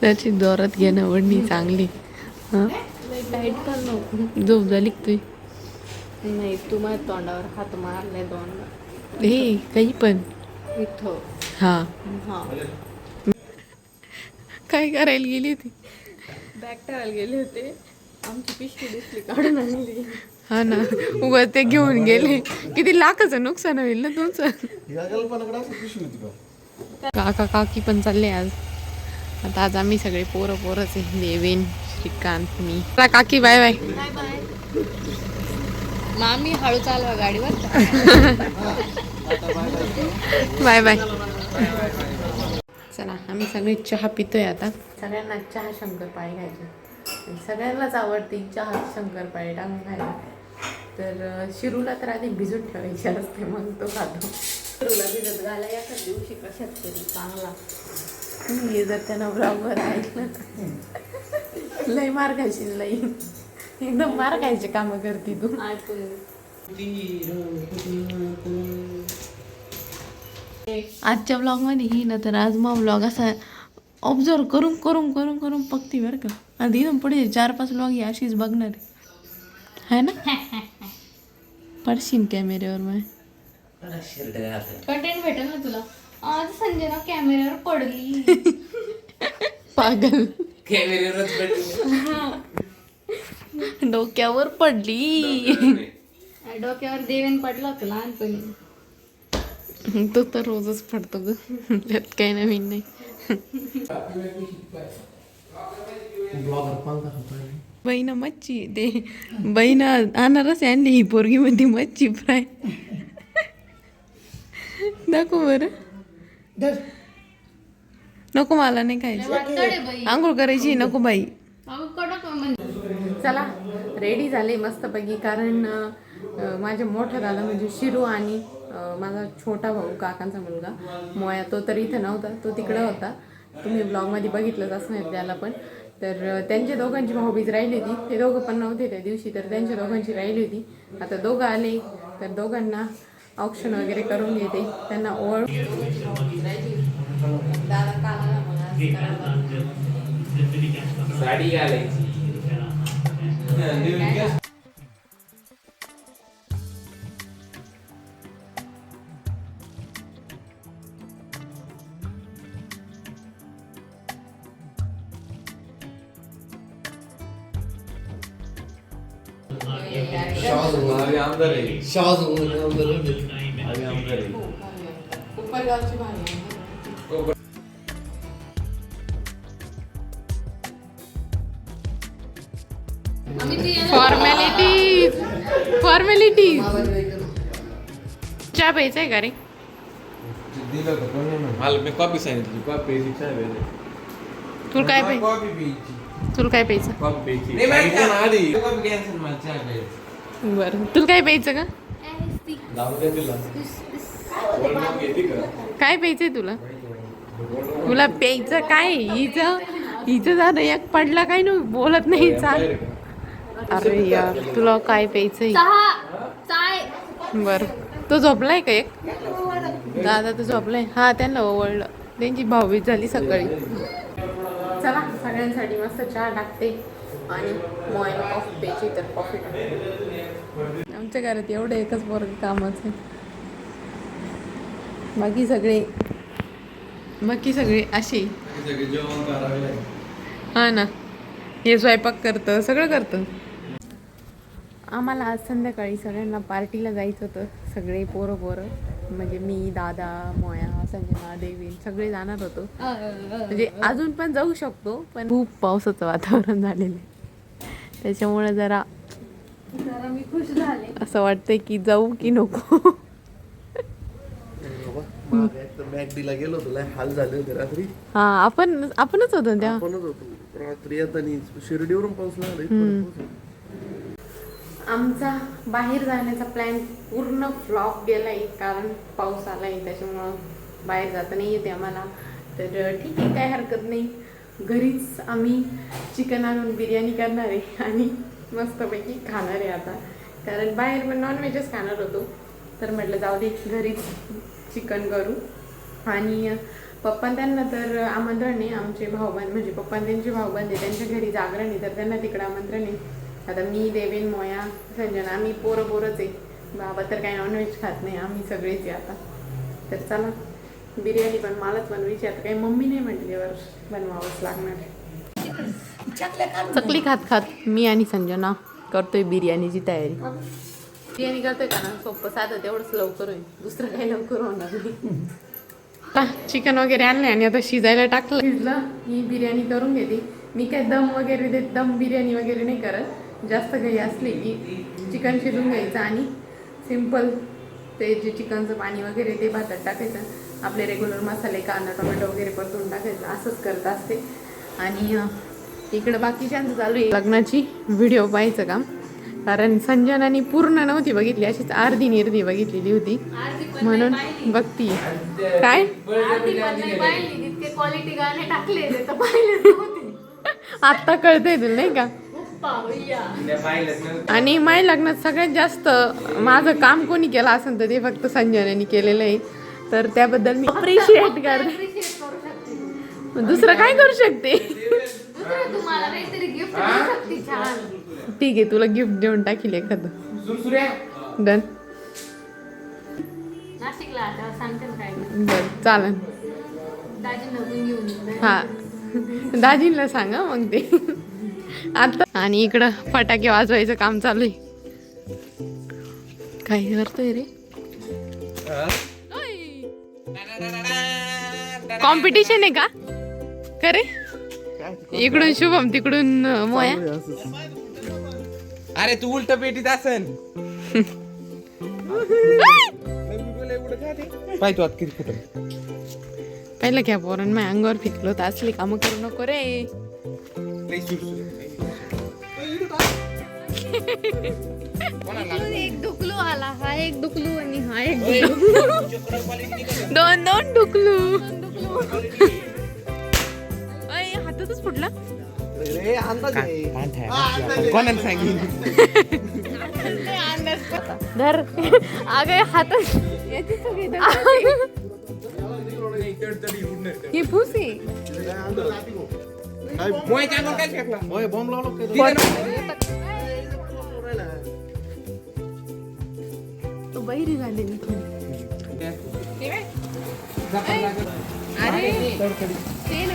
त्याची दोरात घेणं वडणी चांगली. हा? टाईट कर नको. झोप झाली का तुझी? नाही तू माझ्या तोंडावर हात मारलाय दोनदा हे काही पण. इथं. हा. हा. काय करायला गेली होती? बॅग ठेवायला गेले होते. आमची पिशवी दिसली काढून आणली. हा ना. उगा ते घेऊन गेले. किती लाखाचं नुकसान होईल ना तुमचं? काका काकी पण चालले आज. आता आज आम्ही सगळे पोरं पोरच आहे. देवेन श्रीकांत मी. चला काकी बाय बाय मामी हळू चालवा गाडीवर. बाय बाय चला आम्ही सगळे चहा पितोय आता. सगळ्यांना चहा शंकरपाळी खायची आणि सगळ्यांनाच आवडते चहा शंकरपाळी टाकून खायला. तर शिरूला तर आधी भिजून ठेवायची असते मग तो खातो. तुला भिजत घाला एका दिवशी कशात तरी चांगला? हे जर त्यानं बरोबर ऐकलं लई मार खायची लई. एकदम मार खायचे कामं करते तू. ऐकून आजच्या ब्लॉगमध्ये ही ना तर आज मग ब्लॉग असा ऑब्झर्व करून करून करून करून बघते बरं का. आधी इथून पुढे चार पाच ब्लॉग ही अशीच बघणार आहे. है ना? पडशील कॅमेऱ्यावर मग. कंटेंट भेटेल ना तुला? आज संजना कॅमेऱ्यावर पडली. पागल. डोक्यावर पडली. डोक्यावर देवेन पडला होता लहानपणी. तो तर रोजच पडतो ग. त्यात काही नवीन नाही. ब्लॉगर बहीण मच्छी ते बहीण अनारस आणली. ही पोरगी मध्ये मच्छी फ्राय. दाखव बरं. नको मला नाही खायचं. आंघोळ करायची नको बाई. चला रेडी झाले मस्तपैकी कारण अं, माझे मोठा दादा म्हणजे शिरू आणि माझा छोटा भाऊ काकांचा मुलगा मोया तो तर इथे नव्हता तो तिकडे होता. तुम्ही ब्लॉगमध्ये बघितलंच असणार त्याला पण. तर त्यांच्या दोघांची भाऊबीज राहिली होती. ते दोघं पण नव्हते त्या दिवशी तर त्यांच्या दोघांची राहिली होती. आता दोघं आले तर दोघांना ऑप्शन वगैरे करून घेते. त्यांना ओळख. साडी घालायची. आम्ही आमदार आहे. आम्ही आमदार आहे. उपरगावची भाजी फॉर्मॅलिटीज फॉर्मॅलिटीज चहा प्यायचा आहे का रे. मला मी कॉपी सांगितली. कॉपी प्यायची चहा प्यायची. तुला काय पाहिजे तुला काय प्यायचं? कॉपी प्यायची? आधी. कॉपी कॅन्सल मला चहा प्यायची. बरं. तुला काय प्यायचं का? काय प्यायचंय तुला? तुला प्यायचं काय? हिचं हिचं झालं एक पडला काय ना बोलत नाही चाल. अरे यार तुला काय प्यायचंय? चाय बर. तो झोपलाय का एक? दादा तर झोपलाय. हा त्यांना ओवळलं. त्यांची भाऊबीज झाली सकाळी. चला सगळ्यांसाठी मस्त चहा टाकते. आणि मोबाईल कॉफी प्यायची तर कॉफी आमच्या घरात एवढं एकच पोरग कामाचं बाकी सगळे बाकी सगळे असे. हा ना. हे स्वयंपाक करतं सगळं करतं. आम्हाला आज संध्याकाळी सगळ्यांना पार्टीला जायचं होतं. सगळे पोरं पोरं. म्हणजे मी दादा मोया संजना देवी सगळे जाणार होतो. म्हणजे अजून पण जाऊ शकतो पण खूप पावसाचं वातावरण झालेलं आहे. त्याच्यामुळे जरा जरा मी खुश झाले. असं वाटतंय की जाऊ की नको. बाबा, मागे एकदा मॅकडीला गेलो होतो लय हाल झाले होते रात्री. हा आपण आपणच होतो आपणच होतो. रात्री येताना शिर्डीवरून पाऊस लागला. आमचा बाहेर जाण्याचा प्लॅन पूर्ण फ्लॉप गेलाय कारण पाऊस आलाय त्याच्यामुळं बाहेर जाता नाही येते आम्हाला. तर ठीक आहे काय हरकत नाही. घरीच आम्ही चिकन आणून बिर्याणी करणार आहे आणि मस्तपैकी खाणार आहे आता. कारण बाहेर पण नॉनव्हेजच खाणार होतो. तर म्हटलं जाऊ दे घरीच चिकन करू. आणि पप्पा त्यांना तर आमंत्रण आहे. आमचे भाऊबंद म्हणजे पप्पा त्यांचे भाऊबंद आहे. त्यांच्या घरी जागरण आहे. तर त्यांना तिकडं आमंत्रण आहे. आता मी देवेन मोया संजना आम्ही पोरं पोरंच आहे. बाबा तर काही नॉनव्हेज खात नाही. आम्ही सगळेच आहे आता. तर चला बिर्याणी पण मलाच बनवायची आता काही मम्मी नाही म्हटल्यावर बनवावंच लागणार चकली खात खात मी आणि संजना करतोय बिर्याणीची तयारी. बिर्याणी करतोय का ना? सोपं साधं तेवढंच लवकर होईल. दुसरं काही लवकर होणार नाही. चिकन वगैरे आणले आणि आता शिजायला टाकलं शिजलं ही बिर्याणी करून घेते. मी काय दम वगैरे देत दम बिर्याणी वगैरे नाही करत. जास्त काही असली की चिकन शिजून घ्यायचं आणि सिंपल ते जे चिकनचं पाणी वगैरे ते भातात टाकायचं. आपले रेग्युलर मसाले कांदा टोमॅटो वगैरे परतून टाकायचं. असंच करत असते. आणि इकडं बाकीच्यांचं चालू आहे. लग्नाची व्हिडिओ पाहायचं काम. कारण संजनानी पूर्ण नव्हती बघितली अशीच अर्धी निर्धी बघितलेली होती. म्हणून बघती. काय? आत्ता कळतंय तुला नाही का? आणि माय लग्नात सगळ्यात जास्त माझं काम कोणी केलं असेल तर ते फक्त संजनाने केलेलं आहे. तर त्याबद्दल मी अप्रिशिएट करते. दुसरं काय करू शकते? तुम्हाला काहीतरी गिफ्ट देऊ शकते छान. ठीक आहे तुला गिफ्ट देऊन टाकील एखादं. डन. नाशिकला आता सांगते ना काय. बर चालन. हा. दाजींना सांगा मग ते. आता आणि इकडं फटाके वाजवायचं काम चालू आहे. काय करतोय रे. कॉम्पिटिशन आहे का? खरे? इकडून शुभम तिकडून मोया. अरे तू उलट पेटीत असन. आता किती पहिलं घ्या पोरण माझ्या अंगावर फिकलो तर असली कामं करू नको रे. एक डुकलू आला. हा एक डुकलू आणि हा एक डुकलू दोन दोन डुकलू हातातच फुटला? कोणाला धर. अगं ही फुसी बॉम्ब लावला बहिरी झाली अरे ते ना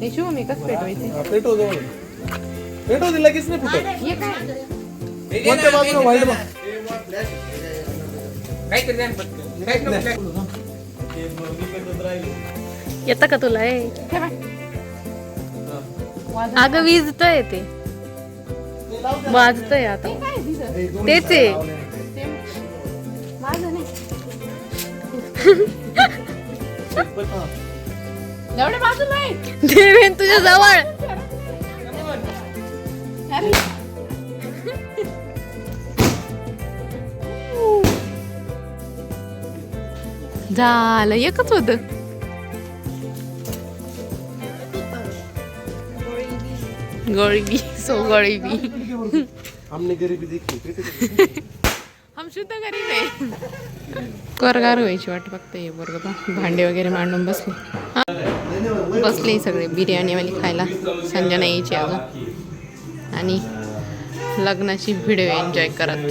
हे शिव मी कसं पेटवायचे पेटो जवळ पेटो दिला लगेच नाही फुटत हे काय कोणत्या बाजूला व्हाईट बघ काहीतरी द्या ना पटकन. काहीच नको काय. येतं का तुला हे हे बाय. अगं विजतय ते वाजतय आता काय दिसत? तेच आहे माझं नाही एवढ्या बाजूला आहे देवेन तुझ्या जवळ. अरे. झालं एकच होत. गरीबी सो गरीबी हमने गरीबी देखी हम शुद्ध गरीब आहे करगार व्हायची वाट बघते हे बरं बा भांडे वगैरे मांडून बसले. हा? बसले सगळे बिर्याणी वाली खायला. संजना यायची अजून आणि लग्नाची व्हिडिओ एन्जॉय करत.